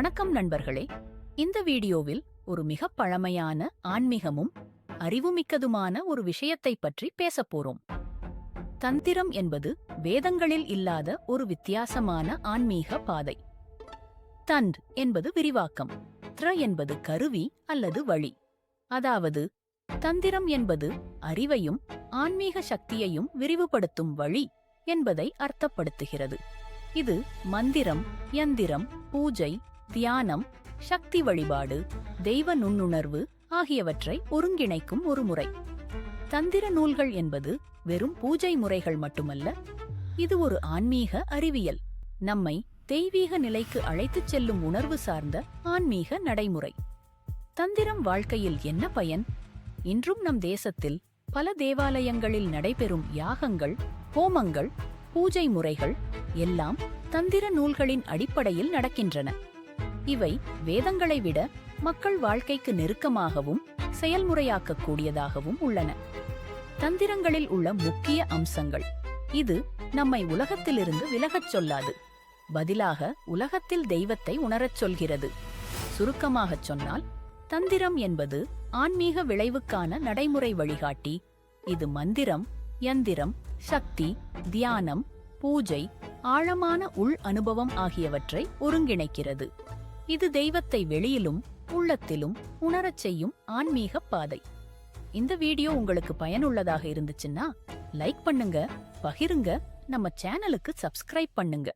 வணக்கம் நண்பர்களே. இந்த வீடியோவில் ஒரு மிக பழமையான ஆன்மீகமும் அறிவுமிக்கதுமான ஒரு விஷயத்தை பற்றி பேசப் போறோம். தந்திரம் என்பது வேதங்களில் இல்லாத ஒரு வித்தியாசமான ஆன்மீக பாதை. தண்ட் என்பது விரிவாக்கம். த்ர என்பது கருவி அல்லது வழி. அதாவது தந்திரம் என்பது அறிவையும் ஆன்மீக சக்தியையும் விரிவுபடுத்தும் வழி என்பதை அர்த்தப்படுத்துகிறது. இது மந்திரம் யந்திரம் பூஜை தியானம் சக்தி வழிபாடு தெய்வ நுண்ணுணர்வு ஆகியவற்றை ஒருங்கிணைக்கும் ஒரு முறை. தந்திர நூல்கள் என்பது வெறும் பூஜை முறைகள் மட்டுமல்ல இது ஒரு ஆன்மீக அறிவியல். நம்மை தெய்வீக நிலைக்கு அழைத்துச் செல்லும் உணர்வு சார்ந்த ஆன்மீக நடைமுறை. தந்திரம் வாழ்க்கையில் என்ன பயன்? இன்றும் நம் தேசத்தில் பல தேவாலயங்களில் நடைபெறும் யாகங்கள் ஹோமங்கள் பூஜை முறைகள் எல்லாம் தந்திர நூல்களின் அடிப்படையில் நடக்கின்றன. இவை வேதங்களை விட மக்கள் வாழ்க்கைக்கு நெருக்கமாகவும் செயல்முறையாக்கக்கூடியதாகவும் உள்ளன. தந்திரங்களில் உள்ள முக்கிய அம்சங்கள். இது நம்மை உலகத்திலிருந்து விலகச் சொல்லாது. பதிலாக உலகத்தில் தெய்வத்தை உணரச் சொல்கிறது. சுருக்கமாகச் சொன்னால் தந்திரம் என்பது ஆன்மீக விளைவுக்கான நடைமுறை வழிகாட்டி. இது மந்திரம் யந்திரம் சக்தி தியானம் பூஜை ஆழமான உள் அனுபவம் ஆகியவற்றை ஒருங்கிணைக்கிறது. இது தெய்வத்தை வெளியிலும் உள்ளத்திலும் உணரச் செய்யும் ஆன்மீக பாதை. இந்த வீடியோ உங்களுக்கு பயனுள்ளதாக இருந்துச்சுன்னா லைக் பண்ணுங்க பகிருங்க நம்ம சேனலுக்கு சப்ஸ்கிரைப் பண்ணுங்க.